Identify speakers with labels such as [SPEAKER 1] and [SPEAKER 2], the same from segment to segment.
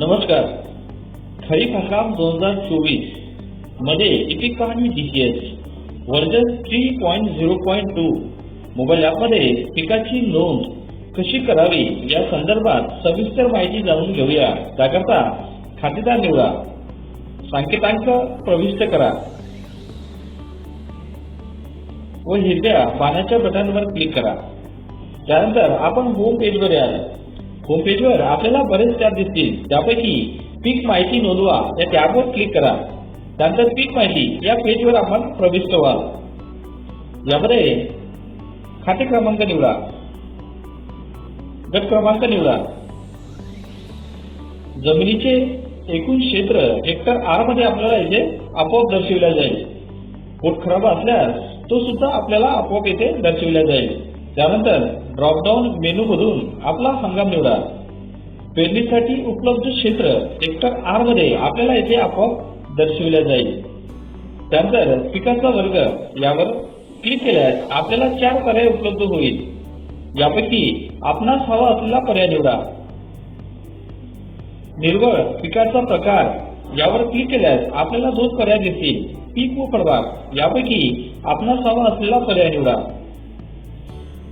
[SPEAKER 1] नमस्कार. खरीप हंगाम दोन हजार चोवीसमध्ये इपिक कहाणी DCS version three point zero point two mobile ॲपमध्ये पिकाची नोंद कशी करावी या संदर्भात सविस्तर माहिती जाणून घेऊया. त्याकरता खातेदार निवडा. संकेतांक प्रविष्ट करा. व हिरव्या पाण्याच्या बटनवर क्लिक करा. त्यानंतर आपण होम पेजवर याल होम पेजवर आपल्याला बरेच टॅब दिसतील. त्यापैकी पीक माहिती नोंदवा. या टॅबवर क्लिक करा. त्यानंतर पीक माहिती या पेजवर आपण प्रविष्ट व्हाल. यामध्ये खाते क्रमांक निवडा. गट क्रमांक निवडा. जमिनीचे एकूण क्षेत्र हेक्टर आरमध्ये आपल्याला इथे आपोआप दर्शविला जाईल. पोट खराब असल्यास तो सुद्धा आपल्याला आपोआप येथे दर्शविला जाईल. त्यानंतर ड्रॉपडाऊन मेनू मधून आपला हंगाम निवडा. पेरणीसाठी उपलब्ध क्षेत्र हेक्टर आरमध्ये आपल्याला येथे आपोआप दर्शविल्या जाईल. त्यानंतर पिकाचा वर्ग यावर क्लिक केल्यास आपल्याला चार पर्याय उपलब्ध होईल. यापैकी आपणास हवा असलेला पर्याय निवडा. निर्वळ पिकाचा प्रकार यावर क्लिक केल्यास आपल्याला दोन पर्याय दिसतील. पीक व फळबाग. यापैकी आपणास हवा असलेला पर्याय निवडा.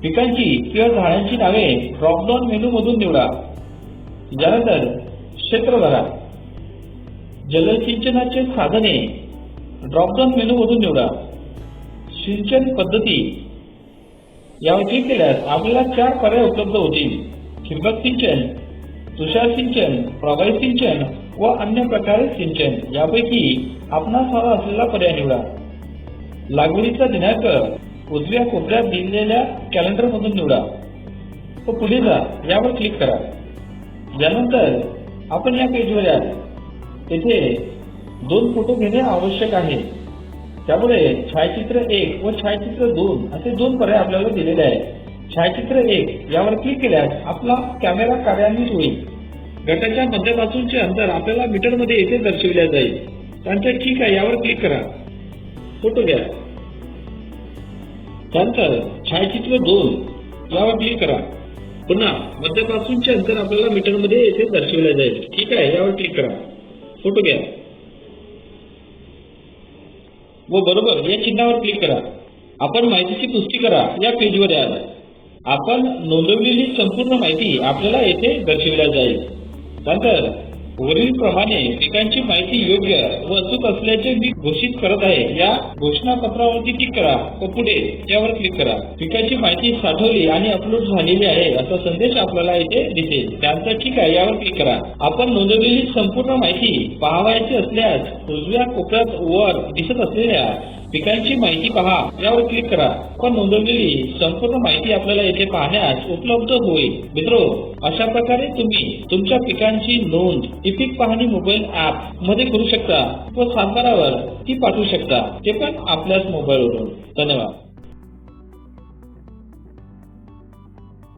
[SPEAKER 1] पिकांची किंवा झाडांची नावे ड्रॉपडाऊन मेनू मधून निवडा. ज्यानंतर क्षेत्र भरा जलसिंचनाचे साधने ड्रॉपडाऊन मेनू मधून निवडा. सिंचन पद्धती यावर क्लिक केल्यास आपल्याला चार पर्याय उपलब्ध होतील. ठिबक सिंचन तुषार सिंचन प्रवाही सिंचन व अन्य प्रकारे सिंचन. यापैकी आपणास हवा असलेला पर्याय निवडा. लागवडीचा दिनांक उजव्या कोपऱ्यात दिलेल्या कॅलेंडर मधून निवडा. व पुढे जा यावर क्लिक करा. यानंतर आपण या पेजवर याल तेथे दोन फोटो घेणे आवश्यक आहे. त्यामुळे छायाचित्र एक व छायाचित्र दोन असे दोन पर्याय आपल्याला दिलेले आहेत. छायाचित्र एक यावर क्लिक केल्यास आपला कॅमेरा कार्यान्वित होईल. गटाच्या मध्यापासूनचे अंतर आपल्याला मीटरमध्ये येथे दर्शविले जाईल. त्यांच्या ठीक आहे यावर क्लिक करा. फोटो घ्या. त्यानंतर छायाचित्र दोन यावर क्लिक करा. पुन्हा मध्यापासूनचे अंतर आपल्याला मीटरमध्ये येथे दर्शविले जाईल. ठीक आहे यावर क्लिक करा. फोटो घ्या. व बरोबर या चिन्हावर क्लिक करा. आपण माहितीची पुष्टी करा या पेजवर याल आपण नोंदवलेली संपूर्ण माहिती आपल्याला येथे दर्शविल्या जाईल. नंतर वरील प्रमाणे पिकांची माहिती योग्य व अचूक असल्याचे मी घोषित करत आहे. या घोषणापत्रावरती क्लिक करा व पुढे यावर क्लिक करा. पिकाची माहिती साठवली आणि अपलोड झालेली आहे असा संदेश आपल्याला इथे दिसेल. त्यांचं ठीक आहे यावर क्लिक करा. आपण नोंदवलेली संपूर्ण माहिती पाहावयाची असल्यास उजव्या कोपऱ्यात वर दिसत असलेल्या पिकांची माहिती पहा यावर क्लिक करा. पण नोंदवलेली संपूर्ण माहिती आपल्याला येथे पाहण्यास उपलब्ध होईल. मित्रो अशा प्रकारे तुम्ही तुमच्या पिकांची नोंद इपिक पाहणी मोबाईल ऍपमध्ये करू शकता व सातारावर ती पाठवू शकता. ते पण आपल्याच मोबाईलवरून. धन्यवाद.